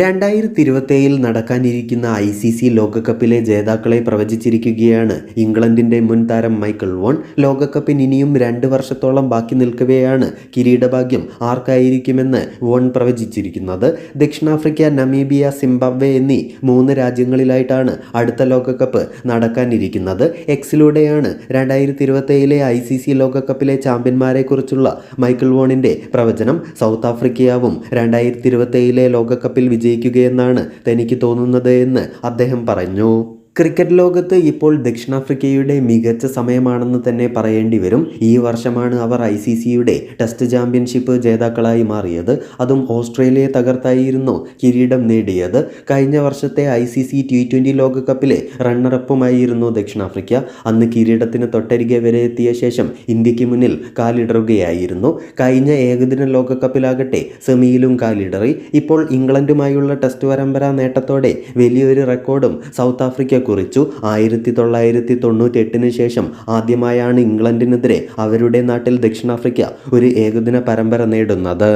രണ്ടായിരത്തി ഇരുപത്തേഴിൽ നടക്കാനിരിക്കുന്ന I C C ലോകകപ്പിലെ ജേതാക്കളെ പ്രവചിച്ചിരിക്കുകയാണ് ഇംഗ്ലണ്ടിന്റെ മുൻ താരം മൈക്കിൾ വോൺ. ലോകകപ്പിന് ഇനിയും രണ്ട് വർഷത്തോളം ബാക്കി നിൽക്കവെയാണ് കിരീടഭാഗ്യം ആർക്കായിരിക്കുമെന്ന് വോൺ പ്രവചിച്ചിരിക്കുന്നത്. ദക്ഷിണാഫ്രിക്ക നമീബിയ സിംബാബ്വെ എന്നീ മൂന്ന് രാജ്യങ്ങളിലായിട്ടാണ് അടുത്ത ലോകകപ്പ് നടക്കാനിരിക്കുന്നത്. എക്സിലൂടെയാണ് രണ്ടായിരത്തി ഇരുപത്തേഴിലെ ഐ സി സി ലോകകപ്പിലെ ചാമ്പ്യന്മാരെക്കുറിച്ചുള്ള മൈക്കിൾ വോണിന്റെ പ്രവചനം. സൗത്ത് ആഫ്രിക്കയാവും രണ്ടായിരത്തി ഇരുപത്തേഴിലെ ലോകകപ്പിൽ വിജയിക്കുകയെന്നാണ് തനിക്ക് തോന്നുന്നത് എന്ന് അദ്ദേഹം പറഞ്ഞു. ക്രിക്കറ്റ് ലോകത്ത് ഇപ്പോൾ ദക്ഷിണാഫ്രിക്കയുടെ മികച്ച സമയമാണെന്ന് തന്നെ പറയേണ്ടി വരും. ഈ വർഷമാണ് അവർ ഐ സി സിയുടെ ടെസ്റ്റ് ചാമ്പ്യൻഷിപ്പ് ജേതാക്കളായി മാറിയത്. അതും ഓസ്ട്രേലിയയെ തകർത്തായിരുന്നു കിരീടം നേടിയത്. കഴിഞ്ഞ വർഷത്തെ I C C T twenty ലോകകപ്പിലെ റണ്ണറപ്പുമായിരുന്നു ദക്ഷിണാഫ്രിക്ക. അന്ന് കിരീടത്തിന് തൊട്ടരികെ വരെ എത്തിയ ശേഷം ഇന്ത്യയ്ക്ക് മുന്നിൽ കാലിടറുകയായിരുന്നു. കഴിഞ്ഞ ഏകദിന ലോകകപ്പിലാകട്ടെ സെമിയിലും കാലിടറി. ഇപ്പോൾ ഇംഗ്ലണ്ടുമായുള്ള ടെസ്റ്റ് പരമ്പര നേട്ടത്തോടെ വലിയൊരു റെക്കോർഡും സൗത്ത് ആഫ്രിക്ക കുറിച്ചു. ആയിരത്തി തൊള്ളായിരത്തി തൊണ്ണൂറ്റി എട്ടിന് ശേഷം ആദ്യമായാണ് ഇംഗ്ലണ്ടിനെതിരെ അവരുടെ നാട്ടിൽ ദക്ഷിണാഫ്രിക്ക ഒരു ഏകദിന പരമ്പര നേടുന്നത്.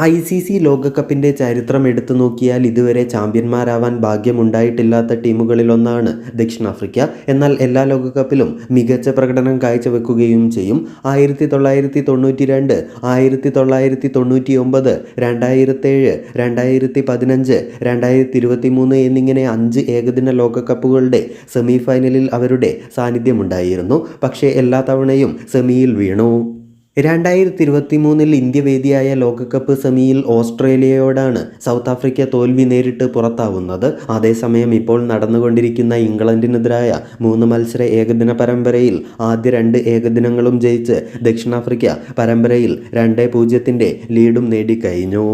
ഐ സി സി ലോകകപ്പിന്റെ ചരിത്രം എടുത്തു നോക്കിയാൽ ഇതുവരെ ചാമ്പ്യന്മാരാവാൻ ഭാഗ്യമുണ്ടായിട്ടില്ലാത്ത ടീമുകളിലൊന്നാണ് ദക്ഷിണാഫ്രിക്ക. എന്നാൽ എല്ലാ ലോകകപ്പിലും മികച്ച പ്രകടനം കാഴ്ചവെക്കുകയും ചെയ്യും. ആയിരത്തി തൊള്ളായിരത്തി തൊണ്ണൂറ്റി രണ്ട് ആയിരത്തി തൊള്ളായിരത്തി തൊണ്ണൂറ്റി ഒമ്പത് രണ്ടായിരത്തേഴ് രണ്ടായിരത്തി പതിനഞ്ച് രണ്ടായിരത്തി ഇരുപത്തി മൂന്ന് എന്നിങ്ങനെ അഞ്ച് ഏകദിന ലോകകപ്പുകളുടെ സെമിഫൈനലിൽ അവരുടെ സാന്നിധ്യമുണ്ടായിരുന്നു. പക്ഷേ എല്ലാ തവണയും സെമിയിൽ വീണു. രണ്ടായിരത്തി ഇരുപത്തി മൂന്നിൽ ഇന്ത്യ വേദിയായ ലോകകപ്പ് സെമിയിൽ ഓസ്ട്രേലിയയോടാണ് സൗത്ത് ആഫ്രിക്ക തോൽവി നേരിട്ട് പുറത്താവുന്നത്. അതേസമയം ഇപ്പോൾ നടന്നുകൊണ്ടിരിക്കുന്ന ഇംഗ്ലണ്ടിനെതിരായ മൂന്ന് മത്സര ഏകദിന പരമ്പരയിൽ ആദ്യ രണ്ട് ഏകദിനങ്ങളും ജയിച്ച് ദക്ഷിണാഫ്രിക്ക പരമ്പരയിൽ രണ്ട് പൂജ്യത്തിന്റെ ലീഡും നേടിക്കഴിഞ്ഞു.